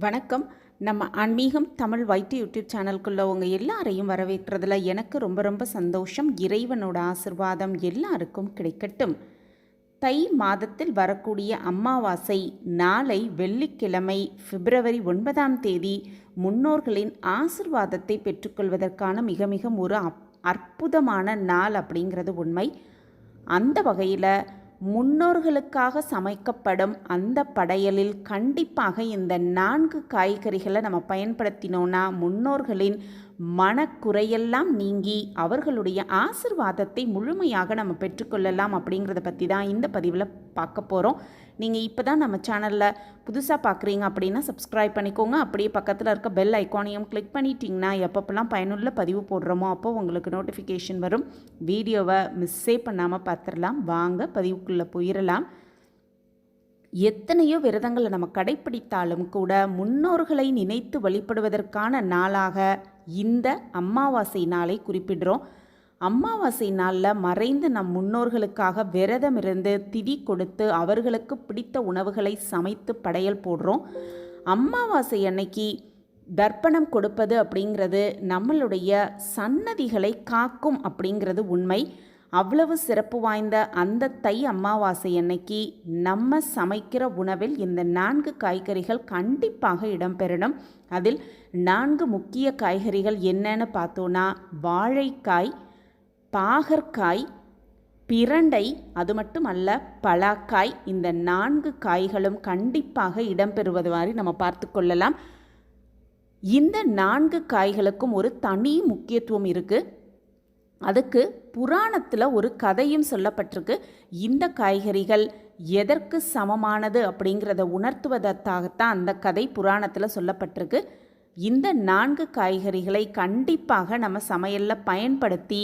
வணக்கம். நம்ம ஆன்மீகம் தமிழ் வைட்டு யூடியூப் சேனலுக்குள்ள உங்கள் எல்லாரையும் வரவேற்கிறதுல எனக்கு ரொம்ப ரொம்ப சந்தோஷம். இறைவனோட ஆசிர்வாதம் எல்லாருக்கும் கிடைக்கட்டும். தை மாதத்தில் வரக்கூடிய அமாவாசை நாளை வெள்ளிக்கிழமை பிப்ரவரி ஒன்பதாம் தேதி முன்னோர்களின் ஆசிர்வாதத்தை பெற்றுக்கொள்வதற்கான மிக மிக ஒரு அப்- அற்புதமான நாள் அப்படிங்கிறது உண்மை. அந்த வகையில் முன்னோர்களுக்காக சமைக்கப்படும் அந்த படையலில் கண்டிப்பாக இந்த நான்கு காய்கறிகளை நம்ம பயன்படுத்தினோன்னா முன்னோர்களின் மனக்குறையெல்லாம் நீங்கி அவர்களுடைய ஆசிர்வாதத்தை முழுமையாக நம்ம பெற்றுக்கொள்ளலாம் அப்படிங்கிறத பற்றி தான் இந்த பதிவில் பார்க்க போகிறோம் நீங்கள் இப்போ தான் நம்ம சேனலில் புதுசாக பார்க்குறீங்க அப்படின்னா சப்ஸ்கிரைப் பண்ணிக்கோங்க. அப்படியே பக்கத்தில் இருக்க பெல் ஐக்கானையும் கிளிக் பண்ணிட்டீங்கன்னா எப்பப்பெல்லாம் பயனுள்ள பதிவு போடுறோமோ அப்போ உங்களுக்கு நோட்டிஃபிகேஷன் வரும். வீடியோவை மிஸ்ஸே பண்ணாமல் பார்த்துடலாம் வாங்க பதிவுக்குள்ளே போயிடலாம் எத்தனையோ விரதங்களை நம்ம கடைப்பிடித்தாலும் கூட முன்னோர்களை நினைத்து வழிபடுவதற்கான நாளாக இந்த அமாவாசை நாளை குறிப்பிடுறோம். அமாவாசை நாளில் மறைந்து நம் முன்னோர்களுக்காக விரதம் இருந்து திதி கொடுத்து அவர்களுக்கு பிடித்த உணவுகளை சமைத்து படையல் போடுறோம். அமாவாசை அன்னைக்கு தர்ப்பணம் கொடுப்பது அப்படிங்கிறது நம்மளுடைய சன்னதிகளை காக்கும் அப்படிங்கிறது உண்மை. அவ்வளவு சிறப்பு வாய்ந்த அந்த தை அமாவாசை அன்னைக்கு நம்ம சமைக்கிற உணவில் இந்த நான்கு காய்கறிகள் கண்டிப்பாக இடம்பெறணும். அதில் நான்கு முக்கிய காய்கறிகள் என்னன்னு பார்த்தோன்னா வாழைக்காய் பாகற்காய் பிரண்டை அது மட்டும் அல்ல பலாக்காய் இந்த நான்கு காய்களும் கண்டிப்பாக இடம்பெறுவது மாதிரி நம்ம பார்த்து கொள்ளலாம். இந்த நான்கு காய்களுக்கும் ஒரு தனி முக்கியத்துவம் இருக்குது அதுக்கு புராணத்தில் ஒரு கதையும் சொல்லப்பட்டிருக்கு. இந்த காய்கறிகள் எதற்கு சமமானது அப்படிங்கிறத உணர்த்துவதற்காகத்தான் அந்த கதை புராணத்தில் சொல்லப்பட்டிருக்கு. இந்த நான்கு காய்கறிகளை கண்டிப்பாக நம்ம சமையலில் பயன்படுத்தி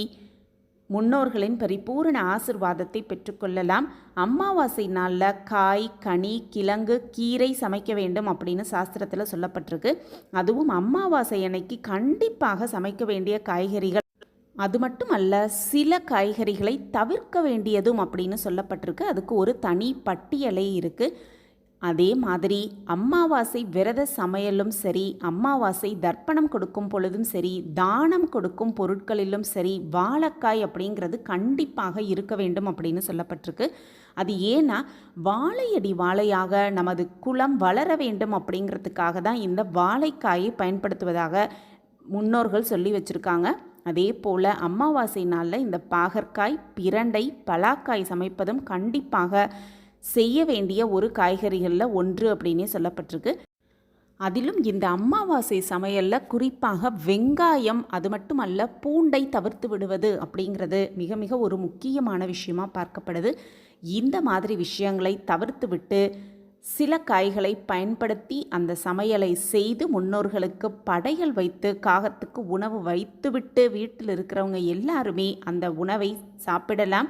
முன்னோர்களின் பரிபூரண ஆசிர்வாதத்தை பெற்றுக்கொள்ளலாம் அமாவாசை நாளில் காய் கனி கிழங்கு கீரை சமைக்க வேண்டும் அப்படின்னு சாஸ்திரத்தில் சொல்லப்பட்டிருக்கு. அதுவும் அமாவாசை அன்னைக்கு கண்டிப்பாக சமைக்க வேண்டிய காய்கறிகள் அது மட்டும் அல்ல சில காய்கறிகளை தவிர்க்க வேண்டியதும் அப்படின்னு சொல்லப்பட்டிருக்கு. அதுக்கு ஒரு தனி பட்டியலே இருக்குது அதே மாதிரி அம்மாவாசை விரத சமையலும் சரி அம்மாவாசை தர்ப்பணம் கொடுக்கும் பொழுதும் சரி தானம் கொடுக்கும் பொருட்களிலும் சரி வாழைக்காய் அப்படிங்கிறது கண்டிப்பாக இருக்க வேண்டும் அப்படின்னு சொல்லப்பட்டிருக்கு. அது ஏன்னா வாழையடி வாழையாக நமது குளம் வளர வேண்டும் அப்படிங்கிறதுக்காக தான் இந்த வாழைக்காயை பயன்படுத்துவதாக முன்னோர்கள் சொல்லி வச்சுருக்காங்க. அதே போல் அமாவாசை நாளில் இந்த பாகற்காய் பிரண்டை பலாக்காய் சமைப்பதும் கண்டிப்பாக செய்ய வேண்டிய ஒரு காய்கறிகளில் ஒன்று அப்படின்னே சொல்லப்பட்டிருக்கு. அதிலும் இந்த அமாவாசை சமையலில் குறிப்பாக வெங்காயம் அது மட்டுமல்ல பூண்டை தவிர்த்து விடுவது அப்படிங்கிறது மிக மிக ஒரு முக்கியமான விஷயமாக பார்க்கப்படுது. இந்த மாதிரி விஷயங்களை தவிர்த்து விட்டு சில காய்களை பயன்படுத்தி அந்த சமையலை செய்து முன்னோர்களுக்கு படையல் வைத்து காகத்துக்கு உணவு வைத்துவிட்டு வீட்டில் இருக்கிறவங்க எல்லாருமே அந்த உணவை சாப்பிடலாம்.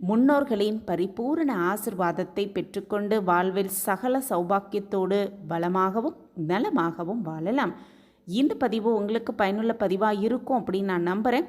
முன்னோர்களின் பரிபூரண ஆசிர்வாதத்தை பெற்றுக்கொண்டு வாழ்வில் சகல சௌபாக்கியத்தோடு பலமாகவும் நலமாகவும் வாழலாம். இந்த பதிவு உங்களுக்கு பயனுள்ள பதிவாக இருக்கும் அப்படின்னு நான் நம்புகிறேன்